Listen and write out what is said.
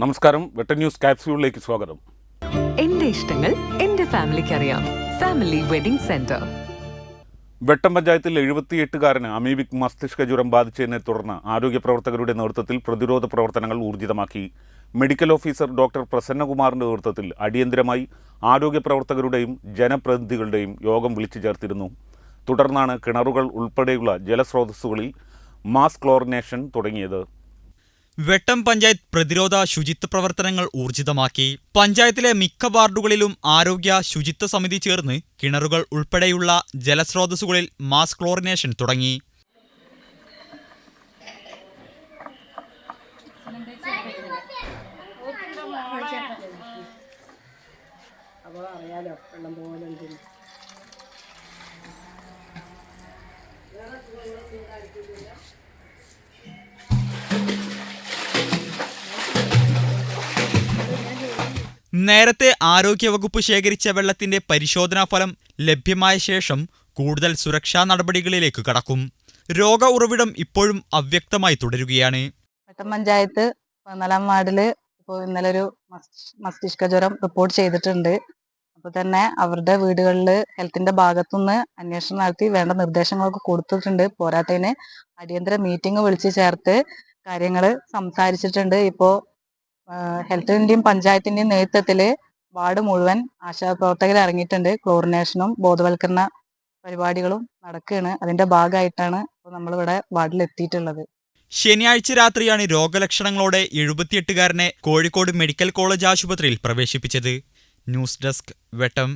നമസ്കാരം. വെട്ട ന്യൂസ് കാപ്സ്യൂളിലേക്ക് സ്വാഗതം. എന്റെ ഇഷ്ടങ്ങൾ എന്റെ ഫാമിലിക്ക് അറിയാം ഫാമിലി വെഡിംഗ് സെന്റർ. വെട്ടം പഞ്ചായത്തിൽ എഴുപത്തിയെട്ടുകാരന് അമീബിക് മസ്തിഷ്ക ജ്വരം ബാധിച്ചതിനെ തുടർന്ന് ആരോഗ്യ പ്രവർത്തകരുടെ നേതൃത്വത്തിൽ പ്രതിരോധ പ്രവർത്തനങ്ങൾ ഊർജിതമാക്കി. മെഡിക്കൽ ഓഫീസർ ഡോക്ടർ പ്രസന്നകുമാറിന്റെ നേതൃത്വത്തിൽ അടിയന്തരമായി ആരോഗ്യ പ്രവർത്തകരുടെയും ജനപ്രതിനിധികളുടെയും യോഗം വിളിച്ചു ചേർത്തിരുന്നു. തുടർന്നാണ് കിണറുകൾ ഉൾപ്പെടെയുള്ള ജലസ്രോതസ്സുകളിൽ മാസ് ക്ലോറിനേഷൻ തുടങ്ങിയത്. വെട്ടം പഞ്ചായത്ത് പ്രതിരോധ ശുചിത്വ പ്രവർത്തനങ്ങൾ ഊർജിതമാക്കി. പഞ്ചായത്തിലെ മിക്ക വാർഡുകളിലും ആരോഗ്യ ശുചിത്വ സമിതി ചേർന്ന് കിണറുകൾ ഉൾപ്പെടെയുള്ള ജലസ്രോതസ്സുകളിൽ മാസ് ക്ലോറിനേഷൻ തുടങ്ങി. അപ്പോൾ അറിയാലോ വെള്ളം നേരത്തെ ആരോഗ്യവകുപ്പ് ശേഖരിച്ച വെള്ളത്തിന്റെ പരിശോധനാ ഫലം ലഭ്യമായ ശേഷം കൂടുതൽ സുരക്ഷാ നടപടികളിലേക്ക് കടക്കും. രോഗ ഉറവിടം ഇപ്പോഴും അവ്യക്തമായി തുടരുകയാണ്. വട്ടം പഞ്ചായത്ത് പതിനാലാം വാർഡിൽ ഇപ്പോൾ ഇന്നലെ ഒരു മസ്തിഷ്ക ജ്വരം റിപ്പോർട്ട് ചെയ്തിട്ടുണ്ട്. അപ്പോൾ തന്നെ അവരുടെ വീടുകളിൽ ഹെൽത്തിന്റെ ഭാഗത്തുനിന്ന് അന്വേഷണം നടത്തി വേണ്ട നിർദ്ദേശങ്ങളൊക്കെ കൊടുത്തിട്ടുണ്ട്. പോരാത്തതിന് അടിയന്തര മീറ്റിംഗ് വിളിച്ചു ചേർത്ത് കാര്യങ്ങൾ സംസാരിച്ചിട്ടുണ്ട്. ഇപ്പോൾ ഹെൽത്തിന്റെയും പഞ്ചായത്തിന്റെയും നേതൃത്വത്തിൽ വാർഡ് മുഴുവൻ ആശാപ്രവർത്തകർ ഇറങ്ങിയിട്ടുണ്ട്. ക്ലോറിനേഷനും ബോധവൽക്കരണ പരിപാടികളും നടക്കുകയാണ്. അതിന്റെ ഭാഗമായിട്ടാണ് ഇപ്പോൾ നമ്മളിവിടെ വാർഡിൽ എത്തിയിട്ടുള്ളത്. ശനിയാഴ്ച രാത്രിയാണ് രോഗലക്ഷണങ്ങളോടെ എഴുപത്തിയെട്ടുകാരനെ കോഴിക്കോട് മെഡിക്കൽ കോളേജ് ആശുപത്രിയിൽ പ്രവേശിപ്പിച്ചത്. ന്യൂസ് ഡെസ്ക് വെട്ടം